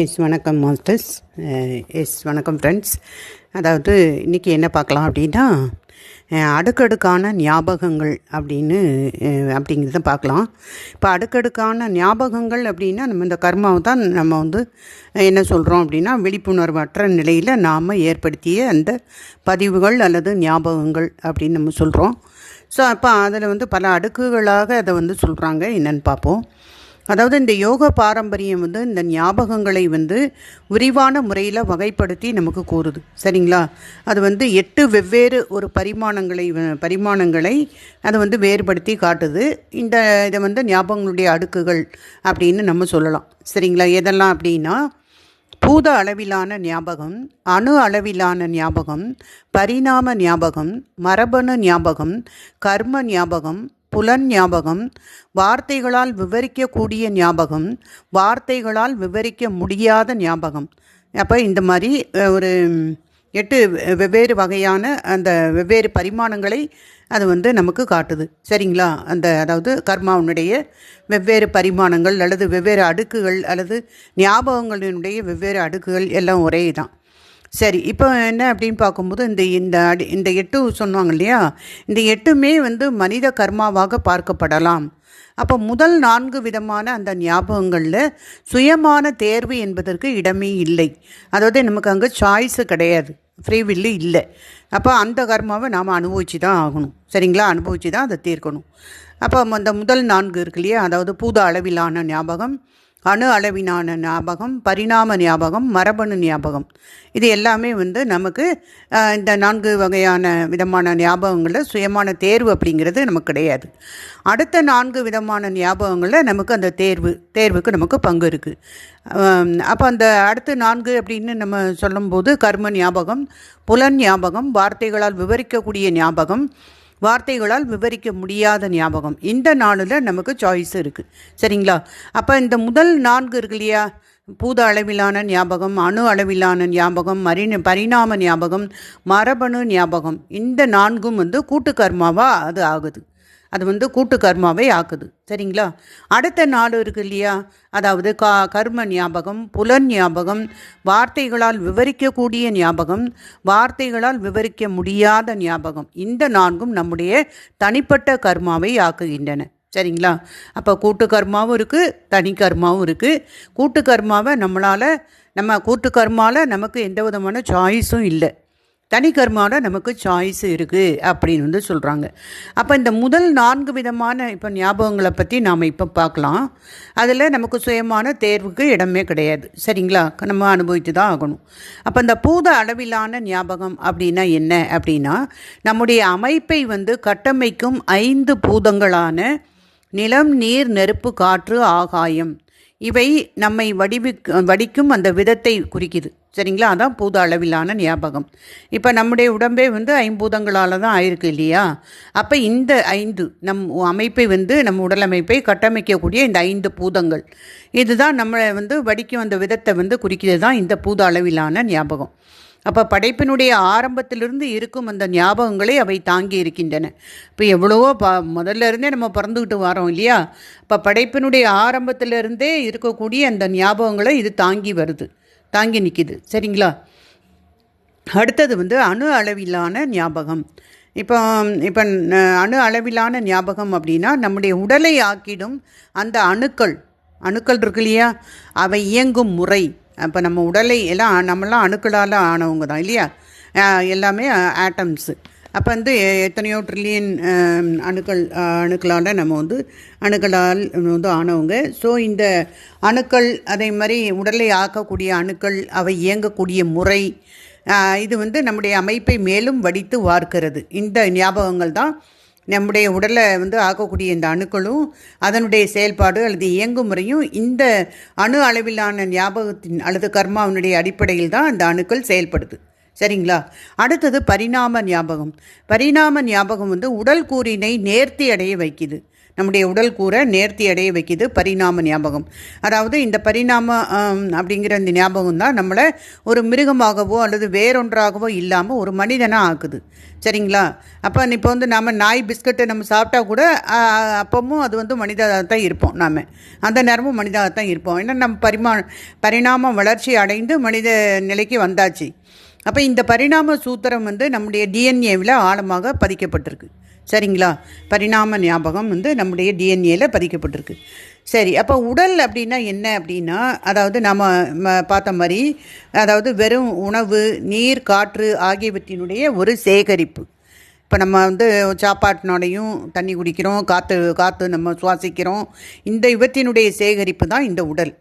S வணக்கம் masters. S வணக்கம் friends அதாவது இன்றைக்கி என்ன பார்க்கலாம் அப்படின்னா அடுக்கடுக்கான ஞாபகங்கள் அப்படின்னு அப்படிங்கிறத பார்க்கலாம். இப்போ அடுக்கடுக்கான ஞாபகங்கள் அப்படின்னா நம்ம இந்த கர்மாவை தான் நம்ம வந்து என்ன சொல்கிறோம் அப்படின்னா விழிப்புணர்வற்ற நிலையில் நாம் ஏற்படுத்திய அந்த பதிவுகள் அல்லது ஞாபகங்கள் அப்படின்னு நம்ம சொல்கிறோம் ஸோ அப்போ அதில் வந்து பல அடுக்குகளாக அதை வந்து சொல்கிறாங்க என்னென்னு பார்ப்போம். அதாவது இந்த யோக பாரம்பரியம் வந்து இந்த ஞாபகங்களை வந்து விரிவான முறையில் வகைப்படுத்தி நமக்கு கூறுது. சரிங்களா? அது வந்து எட்டு வெவ்வேறு ஒரு பரிமாணங்களை பரிமாணங்களை அதை வந்து வேறுபடுத்தி காட்டுது. இந்த இதை வந்து ஞாபகங்களுடைய அடுக்குகள் அப்படின்னு நம்ம சொல்லலாம். சரிங்களா? எதெல்லாம் அப்படின்னா பூத அளவிலான ஞாபகம் அணு அளவிலான ஞாபகம் பரிணாம ஞாபகம் மரபணு ஞாபகம் கர்ம ஞாபகம் புலன் ஞாபகம் வார்த்தைகளால் விவரிக்கக்கூடிய ஞாபகம் வார்த்தைகளால் விவரிக்க முடியாத ஞாபகம். அப்போ இந்த மாதிரி ஒரு எட்டு வெவ்வேறு வகையான அந்த வெவ்வேறு பரிமாணங்களை அது வந்து நமக்கு காட்டுது. சரிங்களா? அந்த அதாவது கர்மாவினுடைய வெவ்வேறு பரிமாணங்கள் அல்லது வெவ்வேறு அடுக்குகள் அல்லது ஞாபகங்களினுடைய வெவ்வேறு அடுக்குகள் எல்லாம் ஒரே தான். சரி இப்போ என்ன அப்படின்னு பார்க்கும்போது இந்த இந்த அடி இந்த எட்டு சொன்னாங்க இல்லையா? இந்த எட்டுமே வந்து மனித கர்மாவாக பார்க்கப்படலாம். அப்போ முதல் நான்கு விதமான அந்த ஞாபகங்களில் சுயமான தேர்வு என்பதற்கு இடமே இல்லை. அதாவது நமக்கு அங்கே சாய்ஸு கிடையாது. ஃப்ரீ வில்லு இல்லை. அப்போ அந்த கர்மாவை நாம் அனுபவிச்சு தான் ஆகணும். சரிங்களா? அனுபவிச்சு தான் அதை தீர்க்கணும். அப்போ அந்த முதல் நான்கு இருக்கு இல்லையா? அதாவது பூத அளவிலான ஞாபகம் அணு அளவினான ஞாபகம் பரிணாம ஞாபகம் மரபணு ஞாபகம். இது எல்லாமே வந்து நமக்கு இந்த நான்கு வகையான விதமான ஞாபகங்களில் சுயமான தேர்வு அப்படிங்கிறது நமக்கு கிடையாது. அடுத்த நான்கு விதமான ஞாபகங்களில் நமக்கு அந்த தேர்வு தேர்வுக்கு நமக்கு பங்கு இருக்குது அப்போ அந்த அடுத்த நான்கு அப்படின்னு நம்ம சொல்லும்போது கர்ம ஞாபகம் புலன் ஞாபகம் வார்த்தைகளால் விவரிக்கக்கூடிய ஞாபகம் வார்த்தைகளால் விவரிக்க முடியாத ஞாபகம். இந்த நாளில் நமக்கு சாய்ஸ் இருக்குது சரிங்களா? அப்போ இந்த முதல் நான்கு இருக்கு இல்லையா? பூத அளவிலான ஞாபகம் அணு அளவிலான ஞாபகம் மரிண பரிணாம ஞாபகம் மரபணு ஞாபகம். இந்த நான்கும் வந்து கூட்டு கர்மாவாக அது ஆகுது. அது வந்து கூட்டு கர்மாவை ஆக்குது. சரிங்களா? அடுத்த நாடு இருக்கு இல்லையா? அதாவது கா கர்ம ஞாபகம் புலன் ஞாபகம் வார்த்தைகளால் விவரிக்கக்கூடிய ஞாபகம் வார்த்தைகளால் விவரிக்க முடியாத ஞாபகம். இந்த நான்கும் நம்முடைய தனிப்பட்ட கர்மாவை ஆக்குகின்றன. சரிங்களா? அப்போ கூட்டு கர்மாவும் இருக்குது தனி கர்மாவும் இருக்குது கூட்டு கர்மாவை நம்மளால் நம்ம கூட்டு கர்மாவில் நமக்கு எந்த விதமான சாய்ஸும் இல்லை. தனி கர்மாவில் நமக்கு சாய்ஸ் இருக்குது அப்படின்னு வந்து சொல்கிறாங்க அப்போ இந்த முதல் நான்கு விதமான இப்போ ஞாபகங்களை பற்றி நாம் இப்போ பார்க்கலாம். அதில் நமக்கு சுயமான தேர்வுக்கு இடமே கிடையாது. சரிங்களா? நம்ம அனுபவித்து தான் ஆகணும். அப்போ இந்த பூத அளவிலான ஞாபகம் அப்படின்னா என்ன? அப்படின்னா நம்முடைய அமைப்பை வந்து கட்டமைக்கும் ஐந்து பூதங்களான நிலம் நீர் நெருப்பு காற்று ஆகாயம். இவை நம்மை வடிவிக் வடிக்கும் அந்த விதத்தை குறிக்குது. சரிங்களா? அதான் பூத அளவிலான ஞாபகம். இப்போ நம்முடைய உடம்பே வந்து ஐம்பூதங்களால் தான் ஆயிருக்கு இல்லையா? அப்போ இந்த ஐந்து நம் அமைப்பை வந்து நம் உடலமைப்பை கட்டமைக்கக்கூடிய இந்த ஐந்து பூதங்கள் இதுதான் நம்மளை வந்து வடிக்கும் அந்த விதத்தை வந்து குறிக்கிறது தான் இந்த பூத அளவிலான ஞாபகம். அப்போ படைப்பினுடைய ஆரம்பத்திலிருந்து இருக்கும் அந்த ஞாபகங்களை அவை தாங்கி இருக்கின்றன. இப்போ எவ்வளவோ ப முதல்ல இருந்தே நம்ம பிறந்துக்கிட்டு வரோம் இல்லையா? இப்போ படைப்பினுடைய ஆரம்பத்திலிருந்தே இருக்கக்கூடிய அந்த ஞாபகங்களை இது தாங்கி வருது. தாங்கி நிற்கிது சரிங்களா? அடுத்தது வந்து அணு அளவிலான ஞாபகம். இப்போ இப்போ அணு அளவிலான ஞாபகம் அப்படின்னா நம்முடைய உடலை ஆக்கிடும் அந்த அணுக்கள். அணுக்கள் இருக்கு இல்லையா? அவை இயங்கும் முறை. அப்போ நம்ம உடலை எல்லாம் நம்மளாம் அணுக்களால் ஆனவங்க தான் இல்லையா? எல்லாமே ஆட்டம்ஸு. அப்போ வந்து எத்தனையோ ட்ரில்லியன் அணுக்கள் அணுக்களால் நம்ம வந்து அணுக்களால் வந்து ஆனவங்க. ஸோ இந்த அணுக்கள் அதே மாதிரி உடலை ஆக்கக்கூடிய அணுக்கள் அவை இயங்கக்கூடிய முறை இது வந்து நம்முடைய அமைப்பை மேலும் வடித்து வார்க்கிறது. இந்த ஞாபகங்கள் தான் நம்முடைய உடலை வந்து ஆக்கக்கூடிய இந்த அணுக்களும் அதனுடைய செயல்பாடு அல்லது இயங்கும் முறையும் இந்த அணு அளவிலான ஞாபகத்தின் அல்லது கர்மாவினுடைய அடிப்படையில் தான் அந்த அணுக்கள் செயல்படுது. சரிங்களா? அடுத்தது பரிணாம ஞாபகம். பரிணாம ஞாபகம் வந்து உடல் கூறினை நேர்த்தி அடைய வைக்குது. நம்முடைய உடல் கூற நேர்த்தி அடைய வைக்குது பரிணாம ஞாபகம். அதாவது இந்த பரிணாம அப்படிங்கிற இந்த ஞாபகம் தான் நம்மளை ஒரு மிருகமாகவோ அல்லது வேறொன்றாகவோ இல்லாமல் ஒரு மனிதனாக ஆக்குது. சரிங்களா? அப்போ இப்போ வந்து நாம் நாய் பிஸ்கட்டை நம்ம சாப்பிட்டா கூட அப்பவும் அது வந்து மனிதாக தான் இருப்போம் நாம். அந்த நேரமும் மனிதாக தான் இருப்போம். ஏன்னா நம்ம பரிமா பரிணாம வளர்ச்சி அடைந்து மனித நிலைக்கு வந்தாச்சு. அப்போ இந்த பரிணாம சூத்திரம் வந்து நம்முடைய டிஎன்ஏவில் ஆழமாக பதிக்கப்பட்டிருக்கு. சரிங்களா? பரிணாம ஞாபகம் வந்து நம்முடைய டிஎன்ஏல பதிக்கப்பட்டிருக்கு. சரி அப்போ உடல் அப்படின்னா என்ன அப்படின்னா அதாவது நம்ம ம- பார்த்த மாதிரி அதாவது வெறும் உணவு நீர் காற்று ஆகியவற்றினுடைய ஒரு சேகரிப்பு. இப்போ நம்ம வந்து சாப்பாட்டினோடையும் தண்ணி குடிக்கிறோம் காற்று காற்று நம்ம சுவாசிக்கிறோம். இந்த இவற்றினுடைய சேகரிப்பு தான் இந்த உடல்.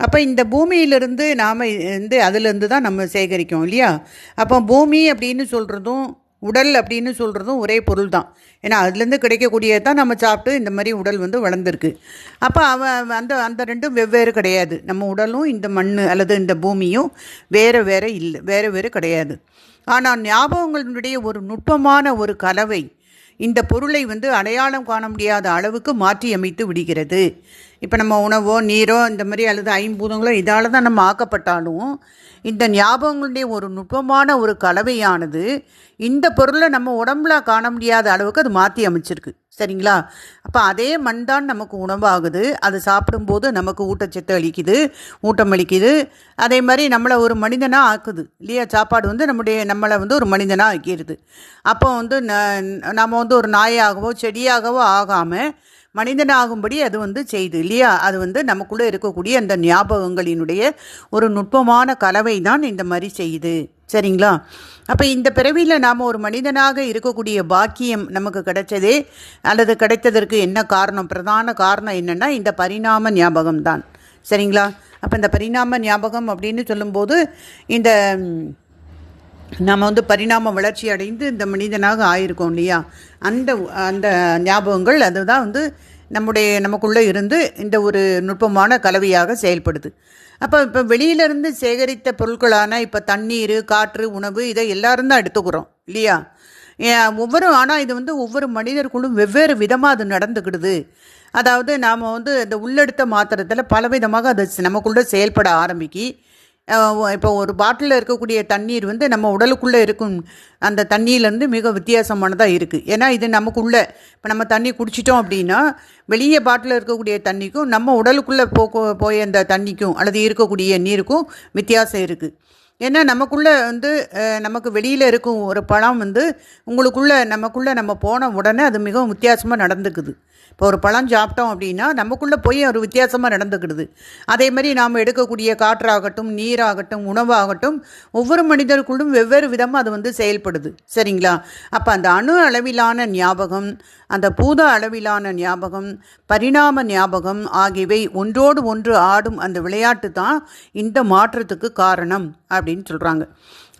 அப்போ இந்த பூமியிலிருந்து நாம் வந்து அதிலிருந்து தான் நம்ம சேகரிக்கோம் இல்லையா? அப்போ பூமி அப்படின்னு சொல்கிறதும் உடல் அப்படின்னு சொல்கிறதும் ஒரே பொருள் தான். ஏன்னா அதுலேருந்து கிடைக்கக்கூடியது தான் நம்ம சாப்பிட்டு இந்த மாதிரி உடல் வந்து வளர்ந்துருக்கு. அப்போ அவன் அந்த அந்த ரெண்டும் வெவ்வேறு கிடையாது. நம்ம உடலும் இந்த மண் அல்லது இந்த பூமியும் வேறு வேறு இல்லை வேறு வேறு கிடையாது. ஆனால் ஞாபகங்களுடைய ஒரு நுட்பமான ஒரு கலவை இந்த பொருளை வந்து அடையாளம் காண முடியாத அளவுக்கு மாற்றி அமைத்து விடுகிறது. இப்போ நம்ம உணவோ நீரோ இந்த மாதிரி அல்லது ஐம்பூதங்களோ இதால் தான் நம்ம ஆக்கப்பட்டாலும் இந்த ஞாபகங்களுடைய ஒரு நுட்பமான ஒரு கலவையானது இந்த பொருளை நம்ம உடம்புல காண முடியாத அளவுக்கு அது மாற்றி அமைச்சிருக்கு. சரிங்களா? அப்போ அதே மண் தான் நமக்கு உணவாகுது. அது சாப்பிடும்போது நமக்கு ஊட்டச்சத்து அளிக்குது ஊட்டம் அளிக்குது. அதே மாதிரி நம்மளை ஒரு மனிதனாக ஆக்குது இல்லையா? சாப்பாடு வந்து நம்முடைய நம்மளை வந்து ஒரு மனிதனாக ஆக்கிடுது அப்போ வந்து ந- நம்ம வந்து ஒரு நாயாகவோ செடியாகவோ ஆகாமல் மனிதனாகும்படி அது வந்து செய்து இல்லையா? அது வந்து நமக்குள்ளே இருக்கக்கூடிய அந்த ஞாபகங்களினுடைய ஒரு நுட்பமான கலவை தான் இந்த மாதிரி செய்யுது. சரிங்களா? அப்போ இந்த பிறவியில் நாம் ஒரு மனிதனாக இருக்கக்கூடிய பாக்கியம் நமக்கு கிடைச்சதே அல்லது கிடைத்ததற்கு என்ன காரணம் பிரதான காரணம் என்னென்னா இந்த பரிணாம ஞாபகம் தான் சரிங்களா? அப்போ இந்த பரிணாம ஞாபகம் அப்படின்னு சொல்லும்போது இந்த நாம் வந்து பரிணாம வளர்ச்சி அடைந்து இந்த மனிதனாக ஆயிருக்கோம் இல்லையா? அந்த அந்த ஞாபகங்கள் அதுதான் வந்து நம்முடைய நமக்குள்ளே இருந்து இந்த ஒரு நுட்பமான கலவையாக செயல்படுது. அப்போ இப்போ வெளியிலேருந்து சேகரித்த பொருட்களான இப்போ தண்ணீர் காற்று உணவு இதை எல்லாரும் தான் எடுத்துக்கிறோம் இல்லையா? ஒவ்வொரு ஆனால் இது வந்து ஒவ்வொரு மனிதர்களும் வெவ்வேறு விதமாக அது நடந்துக்கிடுது. அதாவது நாம் வந்து இந்த உள்ளெடுத்த மாத்திரத்தில் பலவிதமாக அது நமக்குள்ளே செயல்பட ஆரம்பிக்கி இப்போ ஒரு பாட்டிலில் இருக்கக்கூடிய தண்ணீர் வந்து நம்ம உடலுக்குள்ளே இருக்கும் அந்த தண்ணியிலேருந்து மிக வித்தியாசமானதாக இருக்குது ஏன்னா இது நமக்குள்ளே இப்போ நம்ம தண்ணி குடிச்சிட்டோம் அப்படின்னா வெளியே பாட்டிலில் இருக்கக்கூடிய தண்ணிக்கும் நம்ம உடலுக்குள்ளே போக போய் அந்த தண்ணிக்கும் அல்லது இருக்கக்கூடிய நீருக்கும் வித்தியாசம் இருக்குது ஏன்னா நமக்குள்ளே வந்து நமக்கு வெளியில் இருக்கும் ஒரு பழம் வந்து உங்களுக்குள்ளே நமக்குள்ளே நம்ம போன உடனே அது மிகவும் வித்தியாசமாக நடந்துக்குது. இப்போ ஒரு பழம் சாப்பிட்டோம் அப்படின்னா நமக்குள்ளே போய் ஒரு வித்தியாசமாக நடந்துக்கிடுது. அதே மாதிரி நாம் எடுக்கக்கூடிய காற்றாகட்டும் நீராகட்டும் உணவாகட்டும் ஒவ்வொரு மனிதருக்குள்ளும் வெவ்வேறு விதமாக அது வந்து செயல்படுது. சரிங்களா? அப்போ அந்த அணு அளவிலான ஞாபகம் அந்த பூத அளவிலான ஞாபகம் பரிணாம ஞாபகம் ஆகியவை ஒன்றோடு ஒன்று ஆடும் அந்த விளையாட்டு தான் இந்த மாற்றத்துக்கு காரணம். அப்படின்னு சொல்கிறாங்க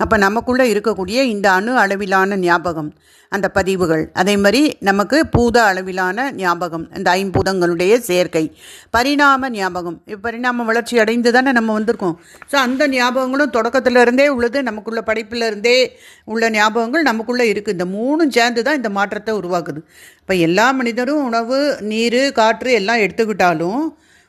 அப்போ நமக்குள்ளே இருக்கக்கூடிய இந்த அணு அளவிலான ஞாபகம் அந்த பதிவுகள் அதே மாதிரி நமக்கு பூத அளவிலான ஞாபகம் இந்த ஐம்பூதங்களுடைய சேர்க்கை பரிணாம ஞாபகம். பரிணாம வளர்ச்சி அடைந்து தானே நம்ம வந்திருக்கோம். ஸோ அந்த ஞாபகங்களும் தொடக்கத்துல இருந்தே உள்ளது நமக்குள்ள படைப்புல இருந்தே உள்ள ஞாபகங்கள் நமக்குள்ளே இருக்குது இந்த மூணும் சேர்ந்து தான் இந்த மாற்றத்தை உருவாக்குது. இப்போ எல்லா மனிதரும் உணவு நீர் காற்று எல்லாம் எடுத்துக்கிட்டாலும்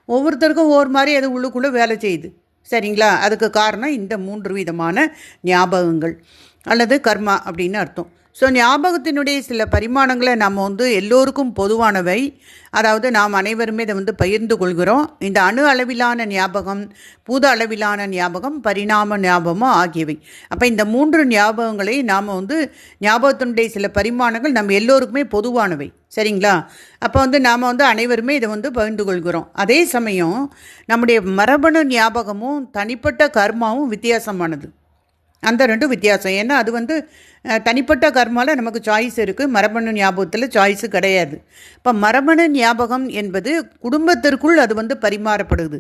ஒவ்வொருத்தருக்கும் ஒவ்வொரு மாதிரி அது உள்ளுக்குள்ளே வேலை செய்யுது. சரிங்களா? அதுக்கு காரணம் இந்த மூன்று விதமான ஞாபகங்கள் அல்லது கர்மா அப்படின்னு அர்த்தம். ஸோ ஞாபகத்தினுடைய சில பரிமாணங்களை நம்ம வந்து எல்லோருக்கும் பொதுவானவை. அதாவது நாம் அனைவருமே இதை வந்து பகிர்ந்து கொள்கிறோம். இந்த அணு அளவிலான ஞாபகம் பூத அளவிலான ஞாபகம் பரிணாம ஞாபகம் ஆகியவை. அப்போ இந்த மூன்று ஞாபகங்களை நாம் வந்து ஞாபகத்தினுடைய சில பரிமாணங்கள் நம்ம எல்லோருக்குமே பொதுவானவை. சரிங்களா? அப்போ வந்து நாம் வந்து அனைவருமே இதை வந்து பகிர்ந்து கொள்கிறோம். அதே சமயம் நம்முடைய மரபணு ஞாபகமும் தனிப்பட்ட கர்மாவும் வித்தியாசமானது. அந்த ரெண்டும் வித்தியாசம். ஏன்னா அது வந்து தனிப்பட்ட கர்மாவில் நமக்கு சாய்ஸ் இருக்குது மரபணு ஞாபகத்தில் சாய்ஸு கிடையாது. இப்போ மரபணு ஞாபகம் என்பது குடும்பத்திற்குள் அது வந்து பரிமாறப்படுது.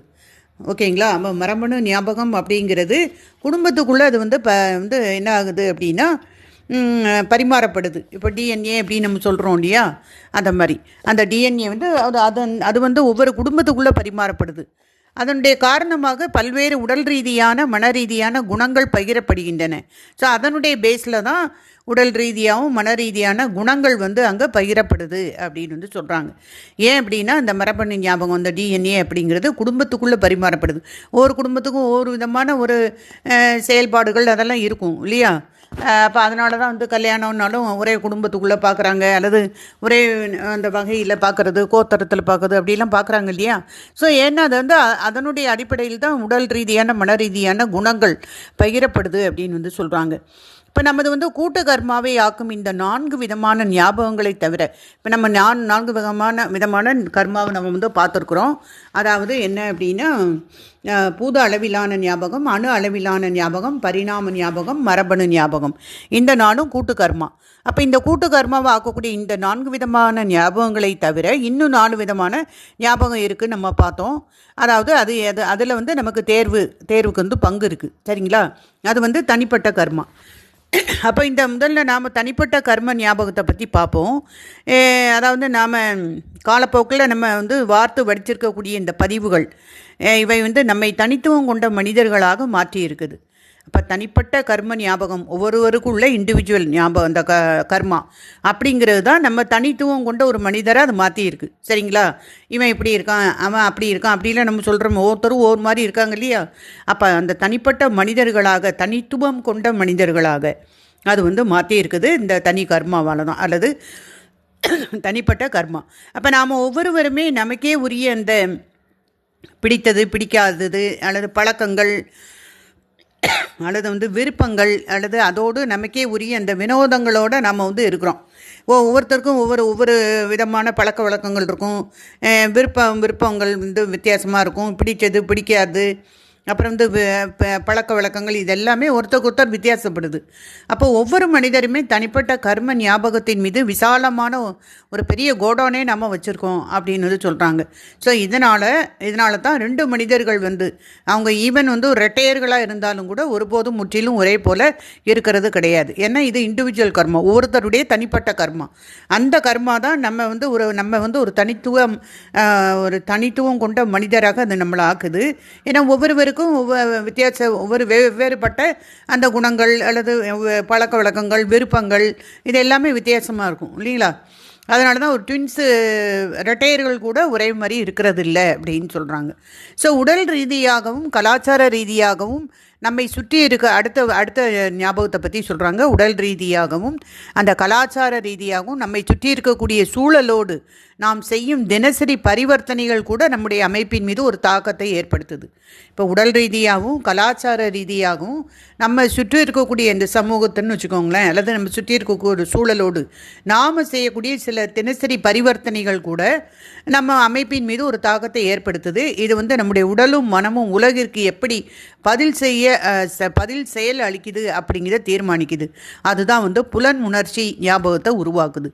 ஓகேங்களா? அப்போ மரபணு ஞாபகம் அப்படிங்கிறது குடும்பத்துக்குள்ளே அது வந்து ப வந்து என்ன ஆகுது அப்படின்னா பரிமாறப்படுது. இப்போ டிஎன்ஏ அப்படின்னு நம்ம சொல்கிறோம் இல்லையா? அந்த மாதிரி. அந்த டிஎன்ஏ வந்து அது அது அது வந்து ஒவ்வொரு குடும்பத்துக்குள்ளே பரிமாறப்படுது. அதனுடைய காரணமாக பல்வேறு உடல் ரீதியான மன ரீதியான குணங்கள் பகிரப்படுகின்றன. ஸோ அதனுடைய பேஸில் தான் உடல் ரீதியாகவும் மன ரீதியான குணங்கள் வந்து அங்கே பகிரப்படுது அப்படின்னு வந்து சொல்கிறாங்க ஏன் அப்படின்னா இந்த மரபணு ஞாபகம் அந்த டிஎன்ஏ அப்படிங்கிறது குடும்பத்துக்குள்ளே பரிமாறப்படுது. ஒவ்வொரு குடும்பத்துக்கும் ஒவ்வொரு விதமான ஒரு செயல்பாடுகள் அதெல்லாம் இருக்கும் இல்லையா? அப்போ அதனால தான் வந்து கல்யாணம்னாலும் ஒரே குடும்பத்துக்குள்ளே பார்க்குறாங்க அல்லது ஒரே அந்த வகையில் பார்க்குறது கோத்தரத்தில் பார்க்குறது அப்படிலாம் பார்க்குறாங்க இல்லையா? ஸோ ஏன்னா அது வந்து அதனுடைய அடிப்படையில் தான் உடல் ரீதியான மன ரீதியான குணங்கள் பகிரப்படுது அப்படின்னு வந்து சொல்கிறாங்க இப்போ நமது வந்து கூட்டு கர்மாவை ஆக்கும் இந்த நான்கு விதமான ஞாபகங்களை தவிர இப்போ நம்ம நான் நான்கு விதமான விதமான கர்மாவை நம்ம வந்து பார்த்துருக்குறோம். அதாவது என்ன அப்படின்னா பூத அளவிலான ஞாபகம் அணு அளவிலான ஞாபகம் பரிணாம ஞாபகம் மரபணு ஞாபகம். இந்த நாளும் கூட்டு கர்மா. அப்போ இந்த கூட்டு கர்மாவை ஆக்கக்கூடிய இந்த நான்கு விதமான ஞாபகங்களை தவிர இன்னும் நாலு விதமான ஞாபகம் இருக்குதுன்னு நம்ம பார்த்தோம். அதாவது அது அது அதில் வந்து நமக்கு தேர்வு தேர்வுக்கு வந்து பங்கு இருக்குது சரிங்களா? அது வந்து தனிப்பட்ட கர்மா. அப்போ இந்த முதல்ல நாம் தனிப்பட்ட கர்ம ஞாபகத்தை பற்றி பார்ப்போம் அதாவது நாம் காலப்போக்கில் நம்ம வந்து வார்த்து வடிச்சிருக்கக்கூடிய இந்த பதிவுகள் இவை வந்து நம்மை தனித்துவம் கொண்ட மனிதர்களாக மாற்றி இருக்குது அப்போ தனிப்பட்ட கர்ம ஞாபகம் ஒவ்வொருவருக்குள்ள இண்டிவிஜுவல் ஞாபகம் அந்த க கர்மா. அப்படிங்கிறது தான் நம்ம தனித்துவம் கொண்ட ஒரு மனிதரை அது மாற்றியிருக்கு சரிங்களா? இவன் இப்படி இருக்கான் அவன் அப்படி இருக்கான் அப்படிலாம் நம்ம சொல்கிறோம் ஒவ்வொருத்தரும் ஒவ்வொரு மாதிரி இருக்காங்க இல்லையா? அப்போ அந்த தனிப்பட்ட மனிதர்களாக தனித்துவம் கொண்ட மனிதர்களாக அது வந்து மாற்றி இருக்குது இந்த தனி கர்மாவால் தான் அல்லது தனிப்பட்ட கர்மா. அப்போ நாம் ஒவ்வொருவருமே நமக்கே உரிய அந்த பிடித்தது பிடிக்காதது அல்லது பழக்கங்கள் அல்லது வந்து விருப்பங்கள் அல்லது அதோடு நமக்கே உரிய அந்த வினோதங்களோடு நம்ம வந்து இருக்கிறோம். ஓ ஒவ்வொருத்தருக்கும் ஒவ்வொரு ஒவ்வொரு விதமான பழக்க வழக்கங்கள் இருக்கும். விருப்பம் விருப்பங்கள் வந்து வித்தியாசமாக இருக்கும். பிடிச்சது பிடிக்காது. அப்புறம் வந்து பழக்க வழக்கங்கள் இது எல்லாமே ஒருத்தருக்கு ஒருத்தர் வித்தியாசப்படுது. அப்போ ஒவ்வொரு மனிதருமே தனிப்பட்ட கர்ம ஞாபகத்தின் மீது விசாலமான ஒரு பெரிய கோடோனே நம்ம வச்சுருக்கோம் அப்படின்னு சொல்கிறாங்க ஸோ இதனால் இதனால தான் ரெண்டு மனிதர்கள் வந்து அவங்க ஈவன் வந்து ரெட்டையர்களாக இருந்தாலும் கூட ஒருபோதும் முற்றிலும் ஒரே போல் இருக்கிறது கிடையாது. ஏன்னா இது இண்டிவிஜுவல் கர்மா ஒவ்வொருத்தருடைய தனிப்பட்ட கர்மா. அந்த கர்மா தான் நம்ம வந்து ஒரு நம்ம வந்து ஒரு தனித்துவம் ஒரு தனித்துவம் கொண்ட மனிதராக அது நம்மளை ஆக்குது. ஏன்னா ஒவ்வொருவருக்கும் ஒவ்வொரு வித்தியாச ஒவ்வொரு வெவ்வேறுபட்ட அந்த குணங்கள் அல்லது பழக்க வழக்கங்கள் விருப்பங்கள் இது எல்லாமே வித்தியாசமாக இருக்கும் இல்லைங்களா? அதனால தான் ஒரு ட்வின்ஸு ரெட்டையர்கள் கூட ஒரே மாதிரி இருக்கிறது இல்லை அப்படின்னு சொல்கிறாங்க ஸோ உடல் ரீதியாகவும் கலாச்சார ரீதியாகவும் நம்மை சுற்றி இருக்க அடுத்த அடுத்த ஞாபகத்தை பற்றி சொல்கிறாங்க உடல் ரீதியாகவும் அந்த கலாச்சார ரீதியாகவும் நம்மை சுற்றி இருக்கக்கூடிய சூழலோடு நாம் செய்யும் தினசரி பரிவர்த்தனைகள் கூட நம்முடைய அமைப்பின் மீது ஒரு தாக்கத்தை ஏற்படுத்துது. இப்போ உடல் ரீதியாகவும் கலாச்சார ரீதியாகவும் நம்ம சுற்றி இருக்கக்கூடிய இந்த சமூகத்துன்னு வச்சுக்கோங்களேன் அல்லது நம்ம சுற்றி இருக்கக்கூடிய ஒரு சூழலோடு நாம் செய்யக்கூடிய சில தினசரி பரிவர்த்தனைகள் கூட நம்ம அமைப்பின் மீது ஒரு தாக்கத்தை ஏற்படுத்துது. இது வந்து நம்முடைய உடலும் மனமும் உலகிற்கு எப்படி பதில் செய்ய பதில் செயல் அளிக்குது அப்படிங்கிறத தீர்மானிக்குது. அதுதான் வந்து புலன் உணர்ச்சி ஞாபகத்தை உருவாக்குது.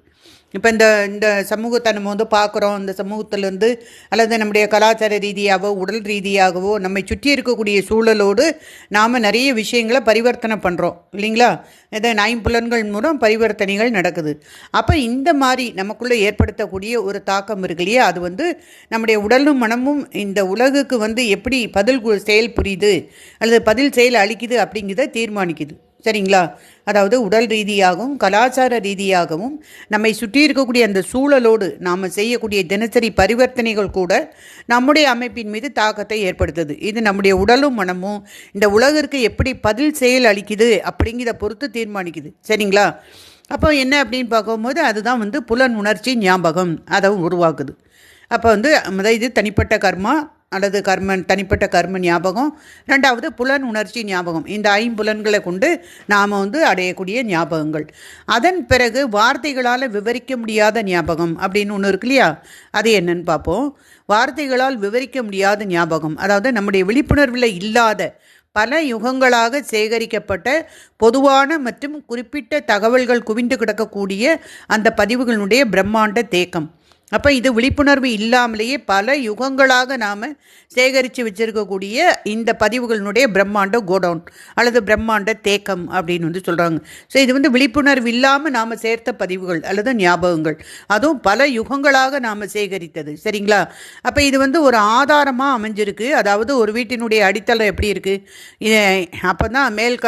இப்போ இந்த இந்த சமூகத்தை நம்ம வந்து பார்க்குறோம் இந்த சமூகத்திலேருந்து அல்லது நம்முடைய கலாச்சார ரீதியாகவோ உடல் ரீதியாகவோ நம்மை சுற்றி இருக்கக்கூடிய சூழலோடு நாம் நிறைய விஷயங்களை பரிவர்த்தனை பண்ணுறோம் இல்லைங்களா? இதை நாய்ப்புலன்கள் மூலம் பரிவர்த்தனைகள் நடக்குது. அப்போ இந்த மாதிரி நமக்குள்ளே ஏற்படுத்தக்கூடிய ஒரு தாக்கம் இருக்கு இல்லையா? அது வந்து நம்முடைய உடலும் மனமும் இந்த உலகுக்கு வந்து எப்படி பதில் கு- செயல் புரியுது அல்லது பதில் செயல் அளிக்குது அப்படிங்கிறத தீர்மானிக்குது. சரிங்களா? அதாவது உடல் ரீதியாகவும் கலாச்சார ரீதியாகவும் நம்மை சுற்றி இருக்கக்கூடிய அந்த சூழலோடு நாம் செய்யக்கூடிய தினசரி பரிவர்த்தனைகள் கூட நம்முடைய அமைப்பின் மீது தாக்கத்தை ஏற்படுத்துது. இது நம்முடைய உடலும் மனமும் இந்த உலகிற்கு எப்படி பதில் செயல் அளிக்குது அப்படிங்கிறத பொறுத்து தீர்மானிக்குது. சரிங்களா? அப்போ என்ன அப்படின்னு பார்க்கும்போது அதுதான் வந்து புலன் உணர்ச்சி ஞாபகம் அதை உருவாக்குது. அப்போ வந்து இது தனிப்பட்ட கர்மா அல்லது கர்மன் தனிப்பட்ட கர்ம ஞாபகம். ரெண்டாவது புலன் உணர்ச்சி ஞாபகம். இந்த ஐம்புலன்களை கொண்டு நாம் வந்து அடையக்கூடிய ஞாபகங்கள். அதன் பிறகு வார்த்தைகளால் விவரிக்க முடியாத ஞாபகம் அப்படின்னு ஒன்று இருக்கு இல்லையா? அது என்னன்னு பார்ப்போம். வார்த்தைகளால் விவரிக்க முடியாத ஞாபகம். அதாவது நம்முடைய விழிப்புணர்வில் இல்லாத பல யுகங்களாக சேகரிக்கப்பட்ட பொதுவான மற்றும் குறிப்பிட்ட தகவல்கள் குவிந்து கிடக்கக்கூடிய அந்த பதிவுகளுடைய பிரம்மாண்ட தேக்கம். அப்போ இது விழிப்புணர்வு இல்லாமலேயே பல யுகங்களாக நாம் சேகரித்து வச்சுருக்கக்கூடிய இந்த பதிவுகளினுடைய பிரம்மாண்ட கோடவுன் அல்லது பிரம்மாண்ட தேக்கம் அப்படின்னு வந்து சொல்கிறாங்க ஸோ இது வந்து விழிப்புணர்வு இல்லாமல் நாம் சேர்த்த பதிவுகள் அல்லது ஞாபகங்கள். அதுவும் பல யுகங்களாக நாம் சேகரித்தது. சரிங்களா? அப்போ இது வந்து ஒரு ஆதாரமாக அமைஞ்சிருக்கு. அதாவது ஒரு வீட்டினுடைய அடித்தளம் எப்படி இருக்குது இது அப்போ தான் மேல் க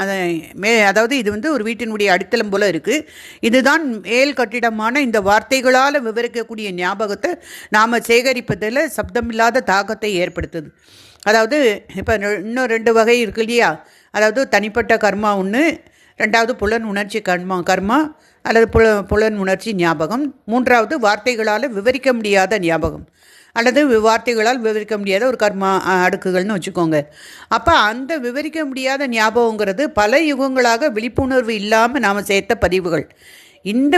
அதை மே அதாவது இது வந்து ஒரு வீட்டினுடைய அடித்தளம் போல் இருக்குது இதுதான் மேல் கட்டிடமான இந்த வார்த்தைகளால் இருக்கக்கூடிய ஞாபகத்தை நாம் சேகரிப்பதில் சப்தமில்லாத தாக்கத்தை ஏற்படுத்துது. அதாவது இப்போ இன்னும் ரெண்டு வகை இருக்கு இல்லையா? அதாவது தனிப்பட்ட கர்மா ஒன்று ரெண்டாவது புலன் உணர்ச்சி கர்மா கர்மா அல்லது புல புலன் உணர்ச்சி ஞாபகம். மூன்றாவது வார்த்தைகளால் விவரிக்க முடியாத ஞாபகம். அல்லது வார்த்தைகளால் விவரிக்க முடியாத ஒரு கர்மா அடுக்குகள்னு வச்சுக்கோங்க. அப்போ அந்த விவரிக்க முடியாத ஞாபகங்கிறது பல யுகங்களாக விழிப்புணர்வு இல்லாமல் நாம் சேர்த்த பதிவுகள். இந்த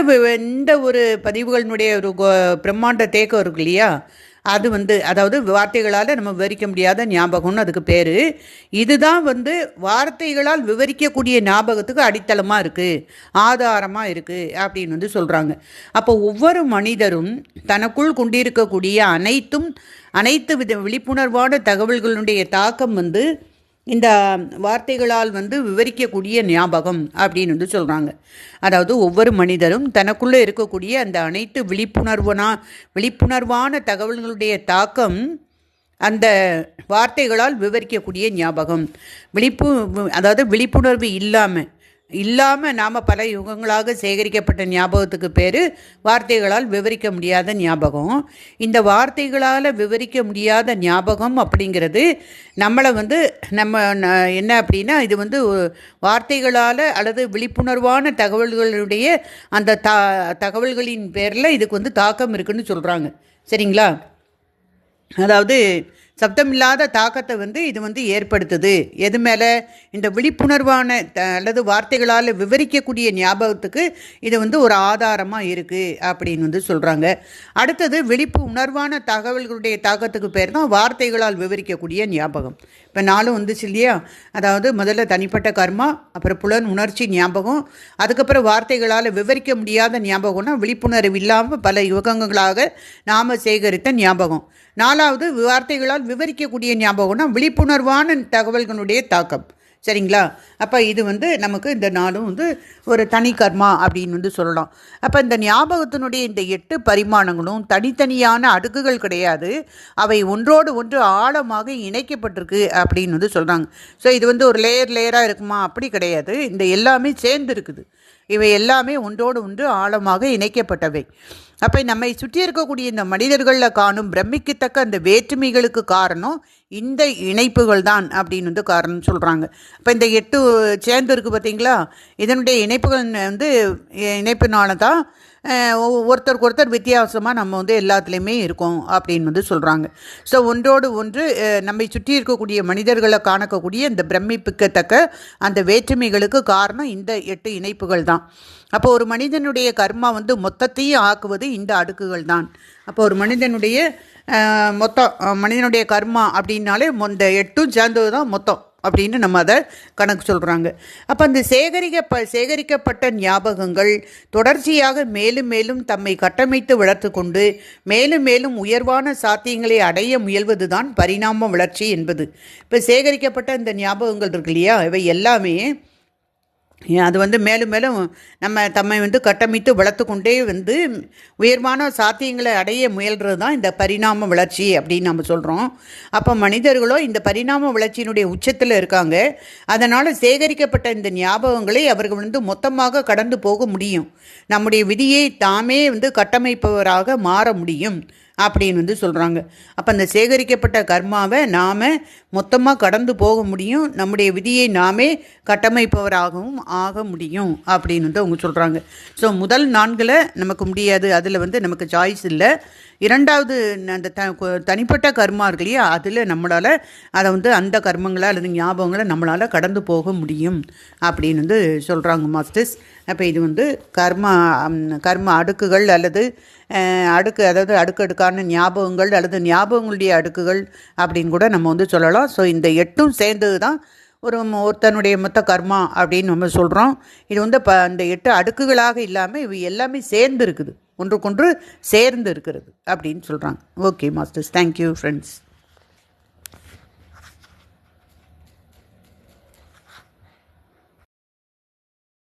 இந்த ஒரு பதிவுகளினுடைய ஒரு பிரம்மாண்ட தேக்கம் இருக்கு இல்லையா? அது வந்து அதாவது வார்த்தைகளால் நம்ம விவரிக்க முடியாத ஞாபகம்னு அதுக்கு பேர். இதுதான் வந்து வார்த்தைகளால் விவரிக்கக்கூடிய ஞாபகத்துக்கு அடித்தளமாக இருக்குது ஆதாரமாக இருக்குது அப்படின்னு வந்து சொல்கிறாங்க அப்போ ஒவ்வொரு மனிதரும் தனக்குள் கொண்டிருக்கக்கூடிய அனைத்தும் அனைத்து வித விழிப்புணர்வான தகவல்களுடைய தாக்கம் வந்து இந்த வார்த்தைகளால் வந்து விவரிக்கக்கூடிய ஞாபகம் அப்படின்னு வந்து சொல்கிறாங்க அதாவது ஒவ்வொரு மனிதரும் தனக்குள்ளே இருக்கக்கூடிய அந்த அனைத்து விழிப்புணர்வனா விழிப்புணர்வான தகவல்களுடைய தாக்கம் அந்த வார்த்தைகளால் விவரிக்கக்கூடிய ஞாபகம். விழிப்பு அதாவது விழிப்புணர்வு இல்லாமல் இல்லாமல் நாம் பல யுகங்களாக சேகரிக்கப்பட்ட ஞாபகத்துக்கு பேர் வார்த்தைகளால் விவரிக்க முடியாத ஞாபகம். இந்த வார்த்தைகளால் விவரிக்க முடியாத ஞாபகம் அப்படிங்கிறது நம்மளை வந்து நம்ம என்ன அப்படின்னா இது வந்து வார்த்தைகளால் அல்லது விழிப்புணர்வான தகவல்களுடைய அந்த த தகவல்களின் பேரில் இதுக்கு வந்து தாக்கம் இருக்குன்னு சொல்கிறாங்க சரிங்களா? அதாவது சப்தமில்லாத தாக்கத்தை வந்து இது வந்து ஏற்படுத்துது. எது மேலே? இந்த விழிப்புணர்வான த அல்லது வார்த்தைகளால் விவரிக்கக்கூடிய ஞாபகத்துக்கு இது வந்து ஒரு ஆதாரமாக இருக்குது அப்படின்னு வந்து சொல்கிறாங்க அடுத்தது விழிப்பு உணர்வான தகவல்களுடைய தாக்கத்துக்கு பேர் தான் வார்த்தைகளால் விவரிக்கக்கூடிய ஞாபகம். இப்போ நாளும் வந்துச்சு இல்லையா? அதாவது முதல்ல தனிப்பட்ட கர்மா அப்புறம் புலன் உணர்ச்சி ஞாபகம் அதுக்கப்புறம் வார்த்தைகளால் விவரிக்க முடியாத ஞாபகம்னா விழிப்புணர்வு இல்லாமல் பல யுகங்களாக நாம் சேகரித்த ஞாபகம். நாலாவது வார்த்தைகளால் விவரிக்கக்கூடிய ஞாபகம்னா விழிப்புணர்வான தகவல்களுடைய தாக்கம். சரிங்களா? அப்போ இது வந்து நமக்கு இந்த நாளும் வந்து ஒரு தனி கர்மா அப்படின்னு வந்து சொல்லலாம். அப்போ இந்த ஞாபகத்தினுடைய இந்த எட்டு பரிமாணங்களும் தனித்தனியான அடுக்குகள் கிடையாது. அவை ஒன்றோடு ஒன்று ஆழமாக இணைக்கப்பட்டிருக்கு அப்படின்னு வந்து சொல்கிறாங்க ஸோ இது வந்து ஒரு லேயர் லேயராக இருக்குமா? அப்படி கிடையாது. இந்த எல்லாமே சேர்ந்து இருக்குது இவை எல்லாமே ஒன்றோடு ஒன்று ஆழமாக இணைக்கப்பட்டவை. அப்போ நம்மை சுற்றி இருக்கக்கூடிய இந்த மனிதர்களில் காணும் பிரமிக்கத்தக்க அந்த வேற்றுமைகளுக்கு காரணம் இந்த இணைப்புகள் தான் அப்படின்னு வந்து காரணம் சொல்கிறாங்க இப்போ இந்த எட்டு சேர்ந்து இருக்குது பார்த்தீங்களா இதனுடைய இணைப்புகள் வந்து இணைப்பினால தான் ஒருத்தருக்கு ஒருத்தர் வித்தியாசமாக நம்ம வந்து எல்லாத்துலேயுமே இருக்கோம் அப்படின்னு வந்து சொல்கிறாங்க ஸோ ஒன்றோடு ஒன்று நம்மை சுற்றி இருக்கக்கூடிய மனிதர்களை காணக்கூடிய இந்த பிரமிப்புக்கத்தக்க அந்த வேற்றுமைகளுக்கு காரணம் இந்த எட்டு இணைப்புகள் தான். அப்போ ஒரு மனிதனுடைய கர்மா வந்து மொத்தத்தையும் ஆக்குவது இந்த அடுக்குகள் தான். அப்போ ஒரு மனிதனுடைய மொத்தம் மனிதனுடைய கர்மா அப்படின்னாலே இந்த எட்டும் சேர்ந்தது தான் மொத்தம் அப்படின்னு நம்ம அதை கணக்கு சொல்கிறாங்க அப்போ அந்த சேகரிக்க சேகரிக்கப்பட்ட ஞாபகங்கள் தொடர்ச்சியாக மேலும் மேலும் தம்மை கட்டமைத்து வளர்த்து கொண்டு மேலும் மேலும் உயர்வான சாத்தியங்களை அடைய முயல்வது தான் பரிணாம வளர்ச்சி என்பது. இப்போ சேகரிக்கப்பட்ட இந்த ஞாபகங்கள் இருக்கு இல்லையா? இவை எல்லாமே அது வந்து மேலும் மேலும் நம்ம தம்மை வந்து கட்டமைத்து வளர்த்து கொண்டே வந்து உயர்வான சாத்தியங்களை அடைய முயல்கிறது தான் இந்த பரிணாம வளர்ச்சி அப்படின்னு நம்ம சொல்கிறோம் அப்போ மனிதர்களோ இந்த பரிணாம வளர்ச்சியினுடைய உச்சத்தில் இருக்காங்க. அதனால் சேகரிக்கப்பட்ட இந்த ஞாபகங்களை அவர்கள் வந்து மொத்தமாக கடந்து போக முடியும். நம்முடைய விதியை தாமே வந்து கட்டமைப்பவராக மாற முடியும். அப்படின்னு வந்து சொல்கிறாங்க அப்போ அந்த சேகரிக்கப்பட்ட கர்மாவை நாம் மொத்தமாக கடந்து போக முடியும். நம்முடைய விதியை நாமே கட்டமைப்பவராகவும் ஆக முடியும் அப்படின்னு வந்து அவங்க சொல்கிறாங்க ஸோ முதல் நான்கில் நமக்கு முடியாது. அதில் வந்து நமக்கு சாய்ஸ் இல்லை. இரண்டாவது அந்த த தனிப்பட்ட கர்மா இருக்கு இல்லையா? அதில் நம்மளால் அதை வந்து அந்த கர்மங்களை அல்லது ஞாபகங்களை நம்மளால் கடந்து போக முடியும் அப்படின்னு வந்து சொல்கிறாங்க மாஸ்டர்ஸ். அப்போ இது வந்து கர்மா கர்ம அடுக்குகள் அல்லது அடுக்கு அதாவது அடுக்கடுக்கான ஞாபகங்கள் அல்லது ஞாபகங்களுடைய அடுக்குகள் அப்படின்னு கூட நம்ம வந்து சொல்லலாம். ஸோ இந்த எட்டும் சேர்ந்தது தான் ஒரு ஒருத்தனுடைய மொத்த கர்மா அப்படின்னு நம்ம சொல்கிறோம் இது வந்து ப அந்த எட்டு அடுக்குகளாக இல்லாமல் இவை எல்லாமே சேர்ந்து இருக்குது ஒன்றுக்கொன்று சேர்ந்து இருக்கிறது அப்படின்னு சொல்கிறாங்க ஓகே மாஸ்டர்ஸ் தேங்க்யூ ஃப்ரெண்ட்ஸ்